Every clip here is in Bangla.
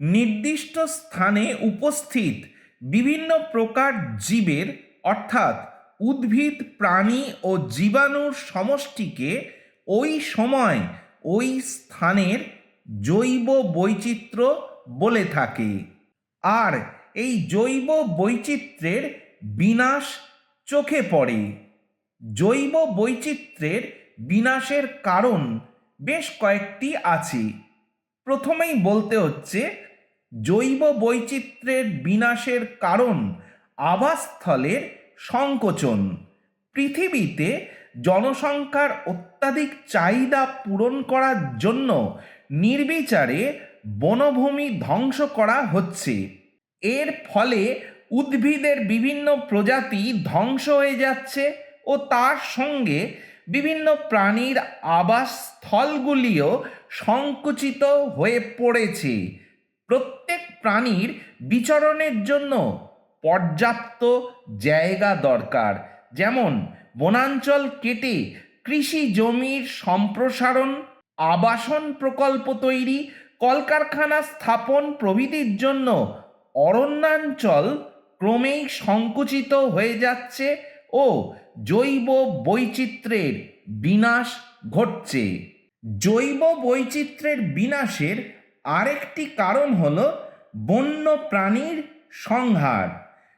নির্দিষ্ট স্থানে উপস্থিত বিভিন্ন প্রকার জীবের, অর্থাৎ উদ্ভিদ, প্রাণী ও জীবাণুর সমষ্টিকে ওই সময় ওই স্থানের জৈব বৈচিত্র্য বলে থাকে। আর এই জৈব বৈচিত্র্যের বিনাশ চোখে পড়ে। জৈব বৈচিত্র্যের বিনাশের কারণ বেশ কয়েকটি আছে। প্রথমেই বলতে হচ্ছে জৈব বৈচিত্র্যের বিনাশের কারণ আবাসস্থলের সংকোচন। পৃথিবীতে জনসংখ্যার অত্যাধিক চাহিদা পূরণ করার জন্য নির্বিচারে বনভূমি ধ্বংস করা হচ্ছে। এর ফলে উদ্ভিদের বিভিন্ন প্রজাতি ধ্বংস হয়ে যাচ্ছে ও তার সঙ্গে বিভিন্ন প্রাণীর আবাসস্থলগুলিও সংকুচিত হয়ে পড়েছে। প্রত্যেক প্রাণীর বিচরণের জন্য পর্যাপ্ত জায়গা দরকার। যেমন, বনাঞ্চল কেটে কৃষি জমির সম্প্রসারণ, আবাসন প্রকল্প তৈরি, কলকারখানা স্থাপন প্রভৃতির জন্য অরণ্যাঞ্চল ক্রমেই সংকুচিত হয়ে যাচ্ছে ও জৈব বৈচিত্র্যের বিনাশ ঘটছে। জৈব বৈচিত্র্যের বিনাশের আরেকটি কারণ হল বন্য প্রাণীর সংহার।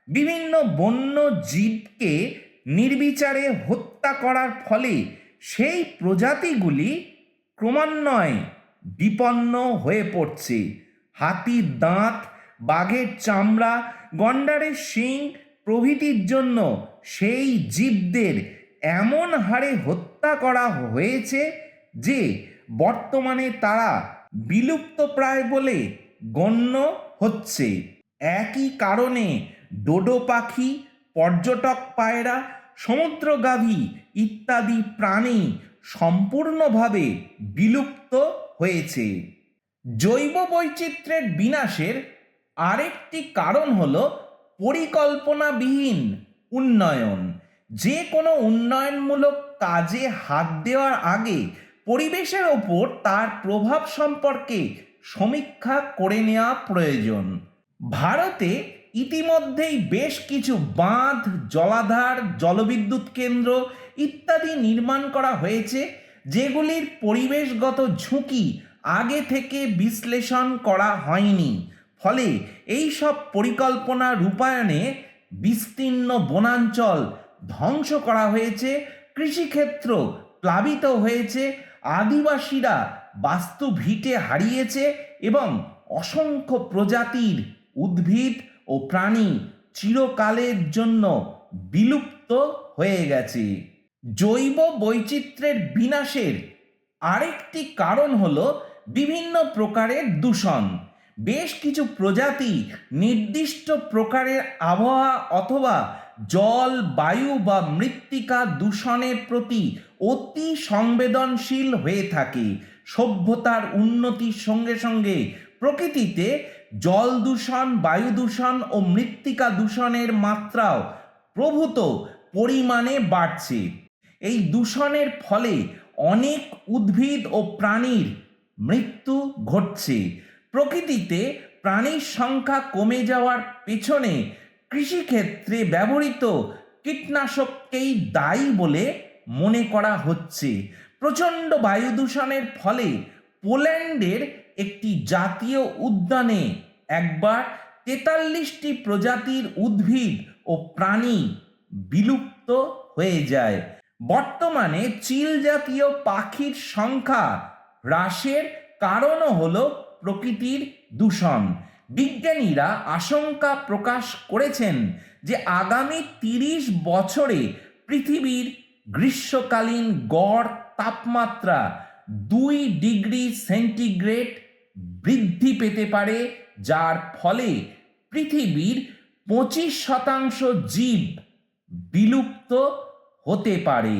বিভিন্ন বন্য জীবকে নির্বিচারে হত্যা করার ফলে সেই প্রজাতিগুলি ক্রমান্বয়ে বিপন্ন হয়ে পড়ছে। হাতির দাঁত, বাঘের চামড়া, গন্ডারের শিং প্রভৃতির জন্য সেই জীবদের এমন হারে হত্যা করা হয়েছে যে বর্তমানে তারা বিলুপ্তপ্রায় বলে গণ্য হচ্ছে। একই কারণে ডোডো পাখি, পর্যটক পায়রা, সমুদ্রগাভী ইত্যাদি প্রাণী সম্পূর্ণভাবে বিলুপ্ত হয়েছে। জৈব বৈচিত্র্যের বিনাশের আরেকটি কারণ হল পরিকল্পনাবিহীন উন্নয়ন। যে কোনো উন্নয়নমূলক কাজে হাত দেওয়ার আগে পরিবেশের ওপর তার প্রভাব সম্পর্কে সমীক্ষা করে নেওয়া প্রয়োজন। ভারতে ইতিমধ্যেই বেশ কিছু বাঁধ, জলাধার, জলবিদ্যুৎ কেন্দ্র ইত্যাদি নির্মাণ করা হয়েছে, যেগুলির পরিবেশগত ঝুঁকি আগে থেকে বিশ্লেষণ করা হয়নি। ফলে এই সব পরিকল্পনা রূপায়ণে বিস্তীর্ণ বনাঞ্চল ধ্বংস করা হয়েছে। কৃষিক্ষেত্র প্লাবিত হয়েছে, আদিবাসীরা বাস্তু ভিটে হারিয়েছে এবং অসংখ্য প্রজাতির উদ্ভিদ ও প্রাণী চিরকালের জন্য বিলুপ্ত হয়ে গেছে। জৈব বৈচিত্র্যের বিনাশের আরেকটি কারণ হল বিভিন্ন প্রকারের দূষণ। বেশ কিছু প্রজাতি নির্দিষ্ট প্রকারের আবহাওয়া অথবা জল, বায়ু বা মৃত্তিকা দূষণের প্রতি অতি সংবেদনশীল হয়ে থাকে। সভ্যতার উন্নতির সঙ্গে সঙ্গে প্রকৃতিতে জল দূষণ, বায়ু দূষণ ও মৃত্তিকা দূষণের মাত্রাও প্রভূত পরিমাণে বাড়ছে। এই দূষণের ফলে অনেক উদ্ভিদ ও প্রাণীর মৃত্যু ঘটছে। প্রকৃতিতে প্রাণীর সংখ্যা কমে যাওয়ার পেছনে কৃষিক্ষেত্রে ব্যবহৃত কীটনাশককেই দায়ী বলে মনে করা হচ্ছে। প্রচণ্ড বায়ু দূষণের ফলে পোল্যান্ডের একটি জাতীয় উদ্যানে একবার তেতাল্লিশটি প্রজাতির উদ্ভিদ ও প্রাণী বিলুপ্ত হয়ে যায়। বর্তমানে চিল জাতীয় পাখির সংখ্যা হ্রাসের কারণও হলো প্রকৃতির দূষণ। বিজ্ঞানীরা আশঙ্কা প্রকাশ করেছেন যে আগামী তিরিশ বছরে পৃথিবীর গ্রীষ্মকালীন গড় তাপমাত্রা দুই ডিগ্রি সেন্টিগ্রেড বৃদ্ধি পেতে পারে, যার ফলে পৃথিবীর পঁচিশ শতাংশ জীব বিলুপ্ত হতে পারে।